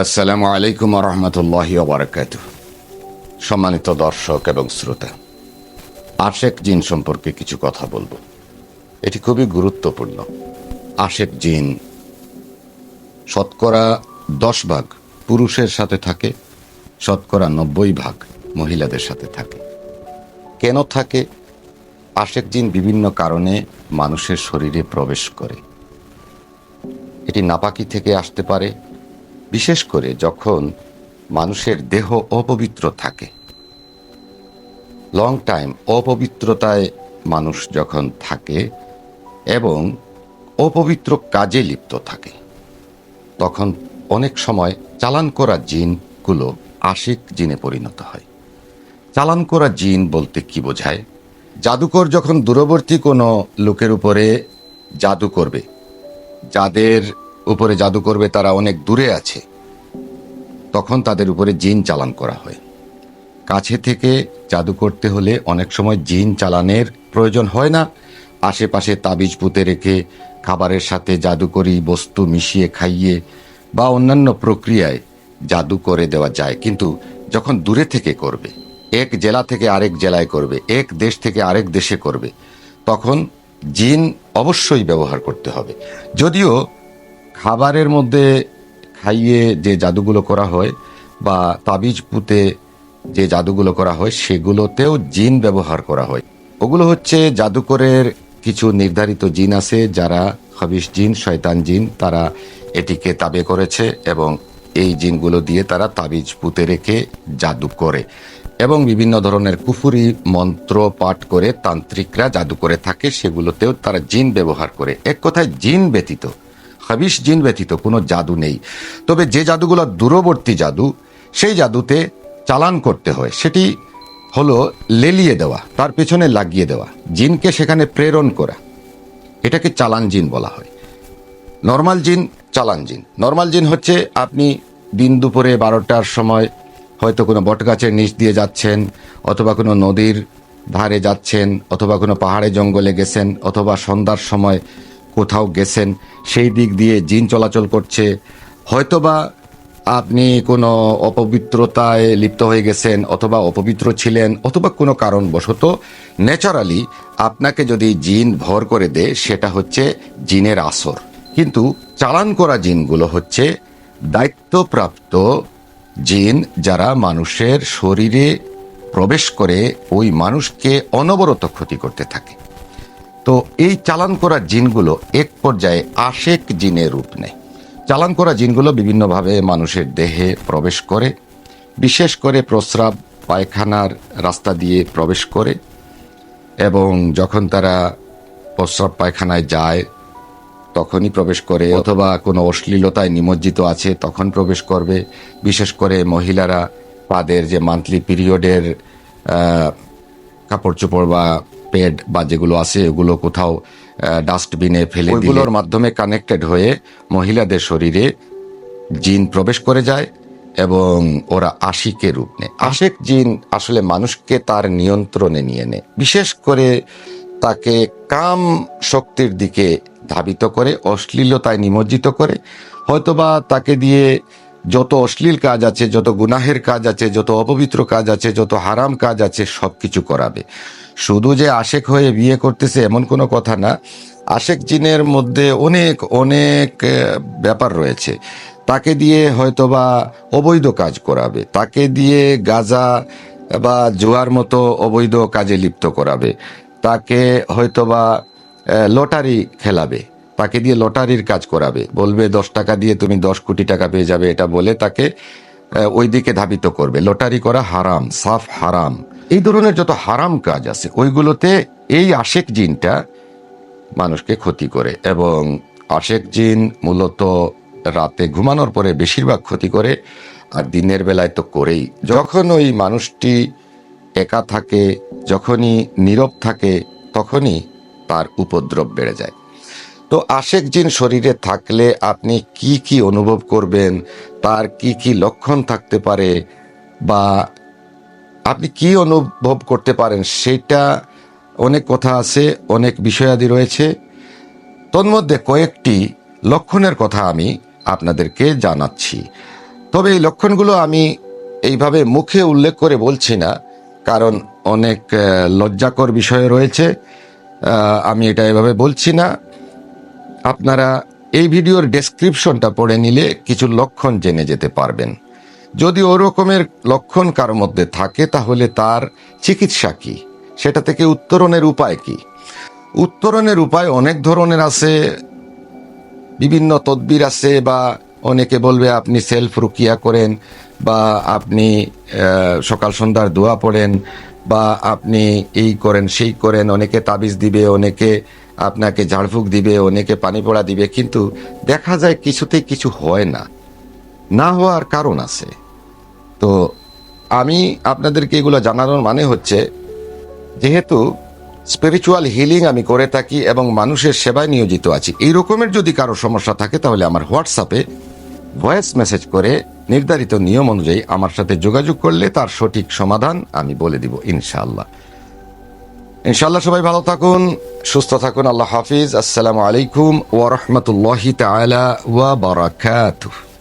আসসালামু আলাইকুম রহমতুল্লাহ বারাকাত সম্মানিত দর্শক এবং শ্রোতা, আশেক জিন সম্পর্কে কিছু কথা বলব। এটি খুবই গুরুত্বপূর্ণ। আশেক জিন শতকরা দশ ভাগ পুরুষের সাথে থাকে, শতকরা নব্বই ভাগ মহিলাদের সাথে থাকে। কেন থাকে? আশেক জিন বিভিন্ন কারণে মানুষের শরীরে প্রবেশ করে। এটি নাপাকি থেকে আসতে পারে বিশেষ করে যখন মানুষের দেহ অপবিত্র থাকে। লং টাইম অপবিত্রতায় মানুষ যখন থাকে এবং অপবিত্র কাজে লিপ্ত থাকে, তখন অনেক সময় চালান করা জিনগুলো আশিক জিনে পরিণত হয়। চালান করা জিন বলতে কি বোঝায়? জাদুকর যখন দূরবর্তী কোনো লোকের উপরে জাদু করবে, যাদের উপরে জাদু করবে, তারা অনেক দূরে আছে। তখন তাদের উপরে জিন চালান করা হয়। কাছে থেকে জাদু করতে হলে অনেক সময় জিন চালানের প্রয়োজন হয় না। আশেপাশে তাবিজ পুঁতে রেখে খাবারের সাথে জাদুকরি বস্তু মিশিয়ে খাইয়ে বা অন্যান্য প্রক্রিয়ায় জাদু করে দেওয়া যায়। কিন্তু যখন দূরে থেকে করবে, এক জেলা থেকে আরেক জেলায় করবে, এক দেশ থেকে আরেক দেশে করবে, তখন জিন অবশ্যই ব্যবহার করতে হবে। যদিও খাবারের মধ্যে খাইয়ে যে জাদুগুলো করা হয় বা তাবিজ পুঁতে যে জাদুগুলো করা হয়, সেগুলোতেও জিন ব্যবহার করা হয়। ওগুলো হচ্ছে জাদুকরের কিছু নির্ধারিত জিন আছে যারা হবিস জিন, শয়তান জিন, তারা এটিকে তাবে করেছে এবং এই জিনগুলো দিয়ে তারা তাবিজ পুঁতে রেখে জাদু করে। এবং বিভিন্ন ধরনের কুফুরি মন্ত্র পাঠ করে তান্ত্রিকরা জাদু করে থাকে, সেগুলোতেও তারা জিন ব্যবহার করে। এক কথায় জিন ব্যতীত হাবিস জিন ব্যতীত কোনো জাদু নেই। তবে যে জাদুগুলো দূরবর্তী জাদু, সেই জাদুতে চালান করতে হয়। সেটি হলো লেলিয়ে দেওয়া, তার পেছনে লাগিয়ে দেওয়া, জিনকে সেখানে প্রেরণ করা। এটাকে চালান জিন বলা হয়। নর্মাল জিন, চালান জিন। নর্মাল জিন হচ্ছে আপনি দিন দুপুরে বারোটার সময় হয়তো কোনো বটগাছের নিচ দিয়ে যাচ্ছেন, অথবা কোনো নদীর ধারে যাচ্ছেন, অথবা কোনো পাহাড়ে জঙ্গলে গেছেন, অথবা সন্ধ্যার সময় কোথাও গেছেন, সেই দিক দিয়ে জিন চলাচল করছে। হয়তোবা আপনি কোনো অপবিত্রতায় লিপ্ত হয়ে গেছেন অথবা অপবিত্র ছিলেন অথবা কোনো কারণবশত ন্যাচারালি আপনাকে যদি জিন ভর করে দেয়, সেটা হচ্ছে জিনের আসর। কিন্তু চালান করা জিনগুলো হচ্ছে দায়িত্বপ্রাপ্ত জিন যারা মানুষের শরীরে প্রবেশ করে ওই মানুষকে অনবরত ক্ষতি করতে থাকে। তো এই চালান করা জিনগুলো এক পর্যায়ে আশেক জিনের রূপ নেয়। চালান করা জিনগুলো বিভিন্নভাবে মানুষের দেহে প্রবেশ করে, বিশেষ করে প্রস্রাব পায়খানার রাস্তা দিয়ে প্রবেশ করে এবং যখন তারা প্রস্রাব পায়খানায় যায়, তখনই প্রবেশ করে অথবা কোনো অশ্লীলতায় নিমজ্জিত আছে, তখন প্রবেশ করবে। বিশেষ করে মহিলারা তাদের যে মান্থলি পিরিয়ডের কাপড় চোপড় বা পেড বা যেগুলো আছে এগুলো কোথাও ডাস্টবিনে ফেলে ওইগুলোর মাধ্যমে কানেক্টেড হয়ে মহিলাদের শরীরে জিন প্রবেশ করে যায় এবং ওরা আশিকে রূপ নেয়। আশেক জিন আসলে মানুষকে তার নিয়ন্ত্রণে নিয়ে নেয়। বিশেষ করে তাকে কাম শক্তির দিকে ধাবিত করে অশ্লীলতায় নিমজ্জিত করে। হয়তোবা তাকে দিয়ে যত অশ্লীল কাজ আছে যত গুনাহের কাজ আছে যত অপবিত্র কাজ আছে যত হারাম কাজ আছে সব কিছু করাবে। শুধু যে আশেক হয়ে বিয়ে করতেছে এমন কোনো কথা না, আশেক জিনের মধ্যে অনেক অনেক ব্যাপার রয়েছে। তাকে দিয়ে হয়তোবা অবৈধ কাজ করাবে, তাকে দিয়ে গাজা বা জুয়ার মতো অবৈধ কাজে লিপ্ত করাবে, তাকে হয়তোবা লটারি খেলাবে, তাকে দিয়ে লটারির কাজ করাবে, বলবে দশ টাকা দিয়ে তুমি দশ কোটি টাকা পেয়ে যাবে এটা বলে তাকে ওই দিকে ধাবিত করবে। লটারি করা হারাম, সাফ হারাম। এই ধরনের যত হারাম কাজ আছে, ওইগুলোতে এই আশেক জিনটা মানুষকে ক্ষতি করে এবং আশেক জিন মূলত রাতে ঘুমানোর পরে বেশিরভাগ ক্ষতি করে আর দিনের বেলায় তো করেই। যখন ওই মানুষটি একা থাকে, যখনই নীরব থাকে, তখনই তার উপদ্রব বেড়ে যায়। তো আশেক জিন শরীরে থাকলে আপনি কি কি অনুভব করবেন, তার কি কি লক্ষণ থাকতে পারে বা আপনি কি অনুভব করতে পারেন? সেটা অনেক কথা আছে, অনেক বিষয়াদি রয়েছে। তন্মধ্যে কয়েকটি লক্ষণের কথা আমি আপনাদেরকে জানাচ্ছি। তবে এই লক্ষণগুলো আমি এইভাবে মুখে উল্লেখ করে বলছি না, কারণ অনেক লজ্জাকর বিষয় রয়েছে। আমি এটা এভাবে বলছি না। আপনারা এই ভিডিওর ডেসক্রিপশনটা পড়ে নিলে কিছু লক্ষণ জেনে যেতে পারবেন। যদি ওরকমের লক্ষণ কারোর মধ্যে থাকে, তাহলে তার চিকিৎসা কি? সেটা থেকে উত্তরণের উপায় কি? উত্তরণের উপায় অনেক ধরনের আছে। বিভিন্ন তদবির আছে বা অনেকে বলবে, আপনি সেলফ রুকিয়া করেন বা আপনি সকাল সন্ধ্যার দোয়া পড়েন বা আপনি এই করেন, সেই করেন। অনেকে তাবিজ দিবে, অনেকে আপনাকে ঝাড়ফুঁক দিবে, অনেকে পানি পড়া দিবে। কিন্তু দেখা যায় কিছুতেই কিছু হয় না। না হওয়ার কারণ আছে। তো আমি আপনাদেরকে এগুলো জানানোর মানে হচ্ছে, যেহেতু স্পিরিচুয়াল হিলিং আমি করে থাকি এবং মানুষের সেবায় নিয়োজিত আছি, এই রকমের যদি কারও সমস্যা থাকে তাহলে আমার হোয়াটসঅ্যাপে ভয়েস মেসেজ করে নির্ধারিত নিয়ম অনুযায়ী আমার সাথে যোগাযোগ করলে তার সঠিক সমাধান আমি বলে দিব ইনশাআল্লাহ। ইনশাআল্লাহ সবাই ভালো থাকুন, সুস্থ থাকুন, আল্লাহ হাফিজ, আসসালামু আলাইকুম ওয়া রাহমাতুল্লাহি ওয়া বারাকাতুহু।